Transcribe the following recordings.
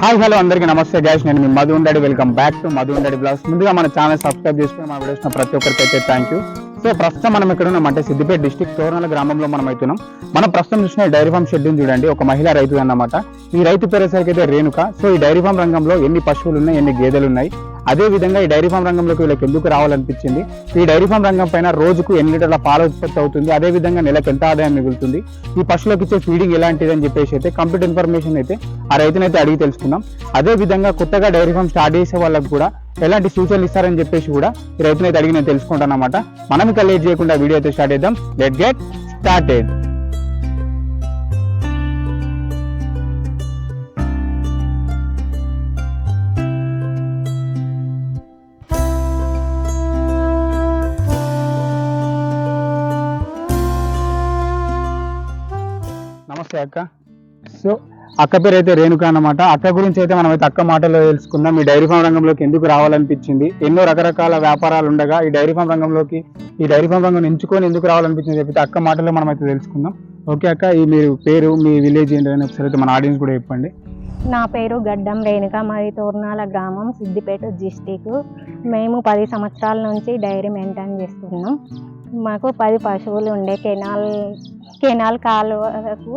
Hi hello అందరికీ నమస్తే guys నేను మీ మధు ఉండడి. వెల్కమ్ బ్యాక్ టు మధు ఉండడి బ్లాగ్స్ ముందుగా మన ఛానల్ సబ్స్క్రైబ్ చేసుకుని మా వీడియోస్ ప్రతి ఒక్కరికి అయితే థ్యాంక్ యూ సో ప్రస్తుతం మనం ఎక్కడ ఉన్నాం అంటే సిద్దిపేట డిస్టిక్ తోరణాల గ్రామంలో మనం అవుతున్నాం మనం ప్రస్తుతం చూసిన డైరీ ఫామ్ షెడ్యూల్ చూడండి. ఒక మహిళా రైతు అన్నమాట. ఈ రైతు పేరేసరికి అయితే రేణుక. సో ఈ డైరీ ఫామ్ రంగంలో ఎన్ని పశువులు ఉన్నాయి ఎన్ని గేదెలు ఉన్నాయి? అదే విధంగా ఈ డైరీ ఫామ్ రంగంలోకి వీళ్ళకి ఎందుకు రావాలనిపించింది? ఈ డైరీ ఫామ్ రంగం పైన రోజుకు ఎన్ని లీటర్ల పాల ఉత్పత్తి అవుతుంది? అదే విధంగా నెలకు ఎంత ఆదాయం మిగులుతుంది? ఈ పశువులకు ఇచ్చే ఫీడింగ్ ఎలాంటిది అని చెప్పేసి అయితే కంప్లీట్ ఇన్ఫర్మేషన్ అయితే ఆ రైతునైతే అడిగి తెలుసుకుందాం. అదే విధంగా కొత్తగా డైరీ ఫామ్ స్టార్ట్ చేసే వాళ్ళకి కూడా ఎలాంటి సూచనలు ఇస్తారని చెప్పేసి కూడా ఈ రైతునైతే అడిగి నేను తెలుసుకుంటాను అనమాట మనం ఇంకా లేట్ చేయకుండా వీడియో అయితే స్టార్ట్ చేద్దాం. లెట్ గెట్ స్టార్టెడ్ నమస్తే అక్క? సో అక్క పేరు అయితే రేణుక అన్నమాట. అక్క గురించి అయితే మనం అయితే అక్క మాటలో తెలుసుకుందాం. ఈ డైరీ ఫామ్ రంగంలోకి ఎందుకు రావాలనిపించింది? ఎన్నో రకరకాల వ్యాపారాలు ఉండగా ఈ డైరీ ఫామ్ రంగంలోకి ఈ డైరీ ఫామ్ రంగం ఎంచుకొని ఎందుకు రావాలనిపించింది చెప్పి అక్క మాటలో మనం అయితే తెలుసుకుందాం. ఓకే అక్క ఈ మీరు పేరు మీ విలేజ్ ఏంటని ఒకసారి అయితే మన ఆడియన్స్ కూడా చెప్పండి. నా పేరు గడ్డం రేణుక మాది తోర్నాల గ్రామం సిద్దిపేట డిస్టిక్. మేము పది సంవత్సరాల నుంచి డైరీ మెయింటైన్ చేస్తున్నాం. మాకు పది పశువులు ఉండే కెనాల్ కెనాల్ కాలువకు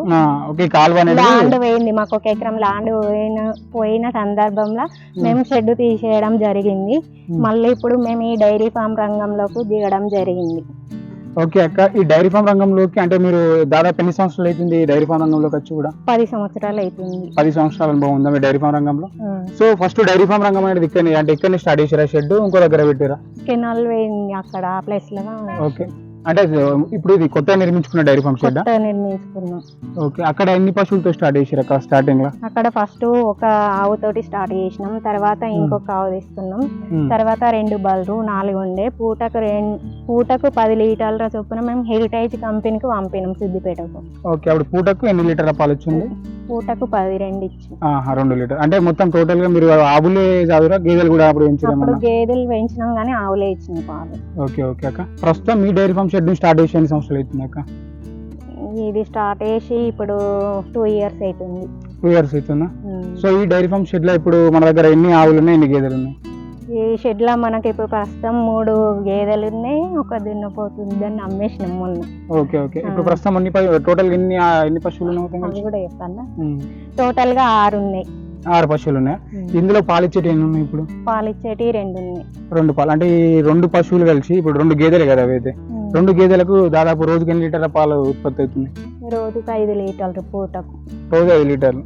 ల్యాండ్ పోయింది మాకు ఒక ఎకరం ల్యాండ్ పోయిన పోయిన సందర్భంలో మేము. షెడ్ తీసేయడం జరిగింది. మళ్ళీ ఇప్పుడు మేము ఈ డైరీ ఫామ్ రంగంలోకి దిగడం జరిగింది. ఓకే అక్క ఈ డైరీ ఫామ్ రంగంలోకి అంటే మీరు దాదాపు ఎన్ని సంవత్సరాలు అవుతుంది ఈ డైరీ ఫామ్ రంగంలోకి వచ్చి కూడా? పది సంవత్సరాలు అవుతుంది. పది సంవత్సరాల అనుభవం ఉందా మీ డైరీ ఫామ్ రంగంలో. సో ఫస్ట్ డైరీ ఫామ్ రంగం అనేది ఇక్కడ అంటే ఇక్కడ స్టార్ట్ చేసారా షెడ్ ఇంకో దగ్గర పెట్టారా? కెనాల్ పోయింది అక్కడ ప్లేస్లో ఓకే. అంటే ఇప్పుడు ఇది కొత్తగా నిర్మించుకున్న డైరీ ఫామ్ షెడ్ కొత్త నిర్మించుకున్నాం. ఓకే అక్కడ ఎన్ని పశువులతో స్టార్ట్ చేసారు అక్కడ స్టార్టింగ్లో అక్కడ ఫస్ట్ ఒక ఆవుతోటి స్టార్ట్ చేసినాం తర్వాత ఇంకొక ఆవు తీసుకున్నాం. తర్వాత రెండు బల్లు నాలుగు ఉండే పూటకు రెండు పూటకు పది లీటర్ల చొప్పున మేము హెరిటేజ్ కంపెనీకి పంపినాం సిద్దిపేటకు. ఓకే అప్పుడు పూటకు ఎన్ని లీటర్ల పాలు వచ్చింది పూటకు పది రెండు ఇచ్చి. ఆహా, రెండు లీటర్. అంటే మొత్తం టోటల్గా మీరు ఆవులే చదువురా గేదెలు కూడా అప్పుడు అప్పుడు పెంచడం గేదెలు పెంచినాం కానీ ఆవులే ఇచ్చింది పాలు. ఓకే ఓకే అక్క. ప్రస్తుతం మీ డైరీ ఫామ్ షెడ్ స్టార్ట్ చేసి ఎన్ని సంవత్సరాలు అవుతుంది అక్క? ఇది స్టార్ట్ చేసి ఇప్పుడు టూ ఇయర్స్ అవుతుంది. టూ ఇయర్స్ అవుతుందా. సో ఈ డైరీ ఫామ్ షెడ్లో ఇప్పుడు మన దగ్గర ఎన్ని ఆవులు ఉన్నాయి ఎన్ని గేదెలు ఉన్నాయి? ఈ షెడ్లో మనకి ఇప్పుడు ప్రస్తుతం మూడు గేదెలు ఉన్నాయి ఒక దున్నపోతుంది దాన్ని అమ్మేసినాం మొన్న. Okay okay. ఇప్పుడు. ప్రస్తుతం అన్ని టోటల్ ఎన్ని ఎన్ని పశువులు? కూడా చెప్పాలా. టోటల్గా ఆరు ఉన్నాయి ఆరు పశువులు ఉన్నాయి ఇందులో పాలు ఇచ్చేటి ఎన్ని ఉన్నాయి ఇప్పుడు? పాలు ఇచ్చేటి రెండు ఉన్నాయి రెండు పాలు. అంటే ఈ రెండు పశువులు కలిసి ఇప్పుడు రెండు గేదెలు కదా అవి అయితే. రెండు గేదెలకు దాదాపు రోజుకి ఎన్ని లీటర్ల పాలు ఉత్పత్తి అవుతుంది? రోజుకు ఐదు లీటర్లు పూటకు. రోజు ఐదు లీటర్లు.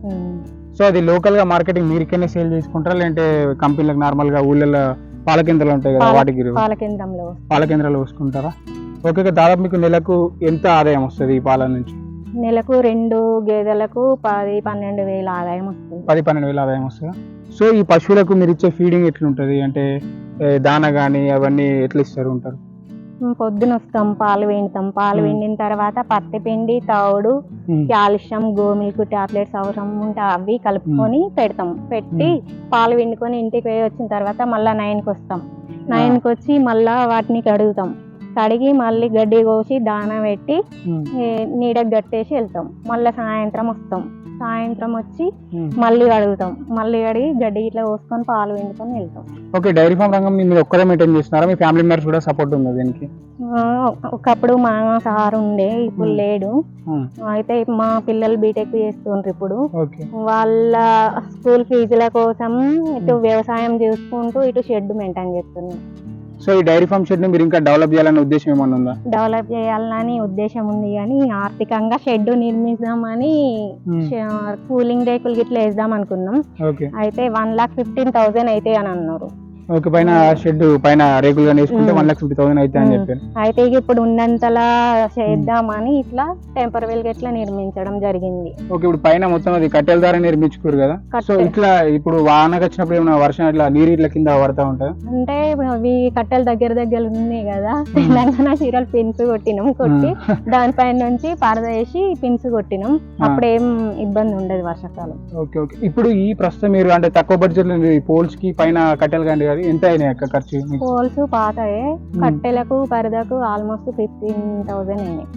సో అది లోకల్గా మార్కెటింగ్ మీరు ఇక్కడనే సేల్ చేసుకుంటారా? లేదంటే కంపెనీలకు నార్మల్గా ఊళ్ళలో పాల కేంద్రాలు ఉంటాయి కదా వాటికి పాల కేంద్రంలో పాల కేంద్రాలు పోసుకుంటారా ఓకే. దాదాపు మీకు నెలకు ఎంత ఆదాయం వస్తుంది ఈ పాల నుంచి? నెలకు రెండు గేదెలకు పది పన్నెండు వేల ఆదాయం వస్తుంది. పది పన్నెండు వేల ఆదాయం వస్తుందా? సో ఈ పశువులకు మీరు ఇచ్చే ఫీడింగ్ ఎట్లుంటది? అంటే దాన కానీ అవన్నీ ఎట్లా ఇస్తారు? ఉంటారు. పొద్దున వస్తాం పాలు పిండుతాం పాలు. పిండిన తర్వాత పత్తి పిండి తౌడు. కాల్షియం గోమిల్క్ టాబ్లెట్స్ అవసరం ఉంటే అవి కలుపుకొని పెడతాం. పెట్టి పాలు పిండుకొని ఇంటికి పోయి వచ్చిన తర్వాత మళ్ళీ నైన్కి వస్తాం. నైన్కి వచ్చి మళ్ళా వాటిని కడుగుతాం. కడిగి మళ్ళీ గడ్డి కోసి దాన పెట్టి నీడకు కట్టేసి వెళ్తాం. మళ్ళీ సాయంత్రం వస్తాం. సాయంత్రం వచ్చి. మళ్ళీ కడుగుతాం. మళ్ళీ కడిగి గడ్డి ఇట్లా పోసుకొని పాలు పిండుకొని వెళ్తాం ఓకే డైరీ ఫామ్ రంగం మీరు ఒక్కరే మెయింటైన్ చేస్తున్నారా? మీ ఫ్యామిలీ మెంబర్స్ కూడా సపోర్ట్ ఉంది దీనికి? ఒకప్పుడు మా సార్ ఉండే ఇప్పుడు. లేడు. అయితే మా పిల్లలు బీటెక్ చేస్తుండ్రు ఇప్పుడు. వాళ్ళ స్కూల్ ఫీజుల కోసం ఇటు వ్యవసాయం చేసుకుంటూ ఇటు షెడ్ మెయింటైన్ చేస్తున్నాం సో ఈ డైరీ ఫామ్ షెడ్ని మీరు ఇంకా డెవలప్ చేయాలనే ఉద్దేశం ఏమన్నా ఉందా? డెవలప్ చేయాలని ఉద్దేశం ఉంది కానీ ఆర్థికంగా షెడ్ నిర్మిద్దామని ష- కూలింగ్ రేకులు గిట్ల వేద్దాం అనుకున్నాం. అయితే వన్ లాక్ ఫిఫ్టీన్ థౌసండ్ అయితే అని అన్నారు. ఓకే పైన షెడ్ పైన రేకులుగా వేసుకుంటే um. One lakh fifty thousand అయితే అని. చెప్పారు. అయితే ఇప్పుడు ఉన్నంతలా చేద్దామని ఇట్లా టెంపరవరీగా ఇట్లా నిర్మించడం జరిగింది. ఓకే ఇప్పుడు పైన మొత్తం అది కట్టెల ద్వారా నిర్మించుకోరు కదా? సో ఇట్లా ఇప్పుడు వానకు వచ్చినప్పుడు ఏమైనా వర్షం ఇట్లా నీరు ఇట్లా కింద పడతా ఉంటుంది అంటే అవి కట్టెలు దగ్గర దగ్గర ఉన్నాయి కదా. తెలంగాణ చీరలు పిన్స్ కొట్టినాం కొట్టి దానిపైన నుంచి పరద వేసి పిన్స్ కొట్టినాం. అప్పుడు ఏం ఇబ్బంది ఉండదు వర్షాకాలం. Okay okay. ఇప్పుడు ఈ ప్రస్తుతం మీరు అంటే తక్కువ బడ్జెట్ పోల్స్కి పైన కట్టెలు కానీ అది ఎంత అయినాయి అక్క ఖర్చు? పోల్స్ పాతయే. కట్టెలకు పరదకు ఆల్మోస్ట్ ఫిఫ్టీన్ థౌసండ్ అయినాయి.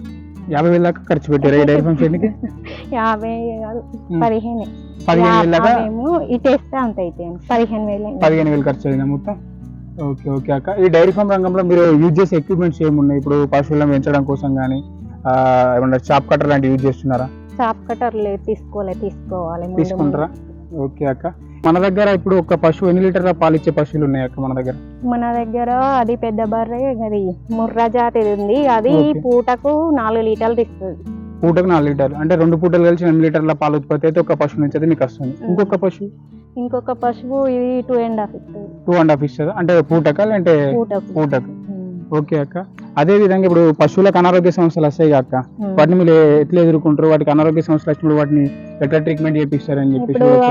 యాభై వేల దాకా ఖర్చు పెట్టారు ఈ డైరీ ఫామ్ చేయడానికి యాభై కాదు. పదిహేను. పదిహేను వేల దాకా? అవేమో ఇటేస్తే అంత అయితే పదిహేను వేలు. పదిహేను వేలు ఖర్చు అయిందా మొత్తం? ఓకే ఓకే అక్క. ఈ డైరీ ఫామ్ రంగంలో మీరు యూజ్ చేసే ఎక్విప్మెంట్స్ ఏమున్నాయి? ఇప్పుడు పశువులను పెంచడం కోసం కానీ ఏమన్నా చాప్ కట్టర్ లాంటివి యూజ్ చేస్తున్నారా? చాప్ కటర్ లేదు తీసుకోలే తీసుకోవాలి. ముందు తీసుకుంటారా? ఓకే అక్క. మన దగ్గర ఇప్పుడు ఒక పశువు ఎన్ని లీటర్ల పాలు ఇచ్చే పశువులు ఉన్నాయి అక్క మన దగ్గర. మన దగ్గర అది పెద్ద బర్రె అది ముర్రా జాతిది ఉంది. అది. పూటకు నాలుగు లీటర్లు ఇస్తుంది పూటకు నాలుగు లీటర్లు. అంటే రెండు పూటలు కలిసి ఎనిమిది లీటర్ల పాలు ఉత్పత్తి అయితే ఒక పశువు నుంచి అయితే మీకు వస్తుంది. ఇంకొక పశువు? ఇంకొక పశువు ఇది టూ అండ్ హాఫ్ ఇస్తుంది. టూ అండ్ హాఫ్ ఇస్తుంది? అంటే పూటక అంటే పూటకు. ఓకే అక్క అదే విధంగా ఇప్పుడు పశువులకు అనారోగ్య సమస్యలు వస్తాయి అక్క. వాటిని మీరు ఎట్లా ఎదుర్కొంటారు వాటికి అనారోగ్య సమస్యలు వచ్చినప్పుడు వాటిని ఎట్లా ట్రీట్మెంట్ అవి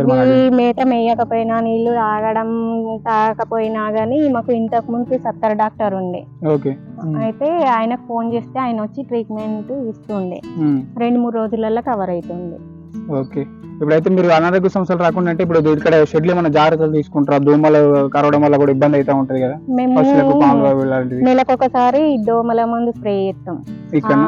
మాకు అడగండి. మేత మేయకపోయినా నీళ్ళు తాగడం తాగకపోయినా గానీ మాకు ఇంతకు ముందు సత్తర్ డాక్టర్ ఉండే ఓకే. అయితే ఆయనకు ఫోన్ చేస్తే ఆయన వచ్చి ట్రీట్మెంట్ ఇస్తుండే. రెండు మూడు రోజులలో కవర్ అవుతుంది ఓకే. ఇప్పుడైతే మీరు అనారోగ్య సమస్యలు రాకుండా అంటే ఇప్పుడు ఇక్కడ షెడ్లు ఏమైనా జాగ్రత్తలు తీసుకుంటారా? దోమలు కరవడం వల్ల కూడా ఇబ్బంది అయితే ఉంటది కదా. పశువులకు పాములు ఇలాంటివి నెలకొకసారి దోమల మందు స్ప్రే చేస్తాం. ఇక్కడ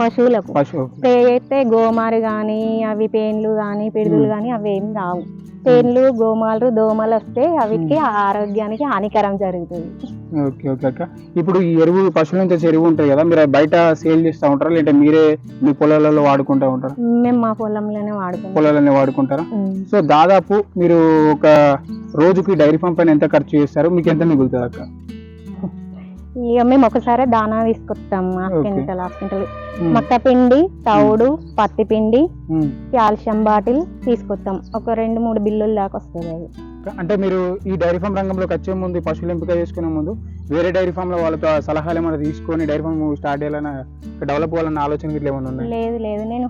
పశువులకు. పశువు స్ప్రే చేస్తే గోమారి కానీ అవి పేన్లు కానీ పిడుగులు కానీ అవి ఏం రావు. పేన్లు గోమాలు దోమలు వస్తే అవికి ఆరోగ్యానికి హానికరం జరుగుతుంది. ఓకే ఓకే అక్క. ఇప్పుడు ఈ ఎరువు పశువుల నుంచి వచ్చే ఎరువు ఉంటుంది కదా మీరు బయట సేల్ చేస్తూ ఉంటారా? లేదంటే మీరే మీ పొలాలలో వాడుకుంటూ ఉంటారా? మేము మా పొలంలోనే వాడుకుంటాం. పొలాలన్నీ వాడుకుంటారా. సో దాదాపు మీరు ఒక రోజుకి డైరీ ఫామ్ పైన ఎంత ఖర్చు చేస్తారు? మీకు ఎంత మిగులుతుంది అక్క? ఇక మేము ఒకసారి దానా తీసుకొస్తాం హాఫ్. Quintal half quintal. మక్క పిండి తౌడు పత్తి పిండి. కాల్షియం బాటిల్ తీసుకొస్తాం. ఒక రెండు మూడు బిల్లుల దాకా వస్తుంది అది. అంటే మీరు ఈ డైరీ ఫామ్ రంగంలోకి వచ్చే ముందు పశువులు ఎంపిక చేసుకునే ముందు వేరే డైరీ ఫామ్లో వాళ్ళతో సలహాలు ఏమైనా తీసుకొని డైరీ ఫామ్ స్టార్ట్ చేయాలన్న డెవలప్ అవ్వాలన్న ఆలోచన ఇట్లా ఏమైనా ఉన్నాయి లేదు లేదు. నేను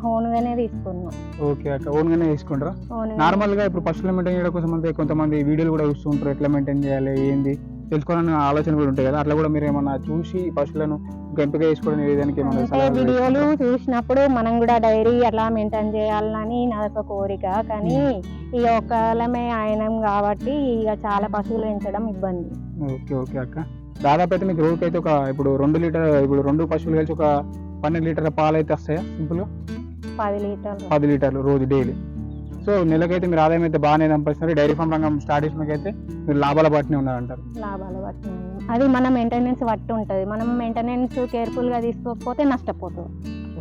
తీసుకున్నా. ఓకే అక్క. ఓన్ గానే తీసుకుంటారా? ఓన్ నార్మల్గా ఇప్పుడు పశువులు మెయింటైన్ చేయడం కోసం అంతే కొంతమంది వీడియోలు కూడా చూస్తూ ఉంటారు ఎట్లా మెయింటైన్ చేయాలి ఏంది? తెలుసుకోవాలన్న ఆలోచన కూడా ఉంటాయి కదా. అట్లా కూడా మీరు ఏమన్నా చూసి ఈ పశువులను ఎంపిక చేసుకోవడం విధానికి ఏమన్నా వీడియోలు? చూసినప్పుడు మనం కూడా డైరీ అలా మెయింటైన్ చేయాలని నాదొక కోరిక. కానీ ఇక ఒకళ్ళమే ఆయనం కాబట్టి ఇక చాలా పశువులు పెంచడం ఇబ్బంది. ఓకే ఓకే అక్క. దాదాపు అయితే మీకు రోజుకి అయితే ఒక ఇప్పుడు రెండు లీటర్ ఇప్పుడు రెండు పశువులు కలిసి ఒక పన్నెండు లీటర్ల పాలు అయితే వస్తాయా? సింపుల్గా పది లీటర్లు. పది లీటర్లు రోజు డైలీ. సో నెలకైతే మీరు ఆదాయం అయితే బాగానే సంపాదిస్తున్నారు. డైరీ ఫామ్ రంగం స్టార్ట్ చేసినకైతే మీరు లాభాల బాటనే ఉన్నారంటారు. లాభాలు పట్టినాయి అది మన మెయింటెనెన్స్ బట్టి ఉంటుంది. మనం మెయింటెనెన్స్ కేర్ఫుల్గా తీసుకోకపోతే నష్టపోతుంది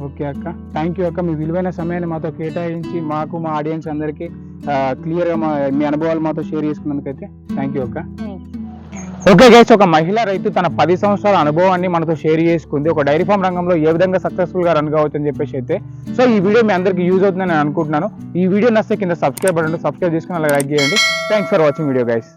ఓకే అక్క. థ్యాంక్ యూ అక్క. మీ విలువైన సమయాన్ని మాతో కేటాయించి మాకు మా ఆడియన్స్ అందరికీ క్లియర్గా మా మీ అనుభవాలు మాతో షేర్ చేసుకున్నందుకైతే థ్యాంక్ యూ అక్క. ఓకే గైస్ ఒక మహిళా రైతు తన పది సంవత్సరాల అనుభవాన్ని మనతో షేర్ చేసుకుంది. ఒక డైరీ ఫామ్ రంగంలో ఏ విధంగా సక్సెస్ఫుల్గా రన్ కావచ్చు అని చెప్పేసి అయితే సో ఈ వీడియో మీ అందరికీ యూజ్ అవుతుందని నేను అనుకుంటున్నాను. ఈ వీడియో నస్తే కింద సబ్స్క్రైబ్ బటన్ సబ్స్క్రైబ్ చేసుకుని అలా లైక్ చేయండి. Thanks for watching video guys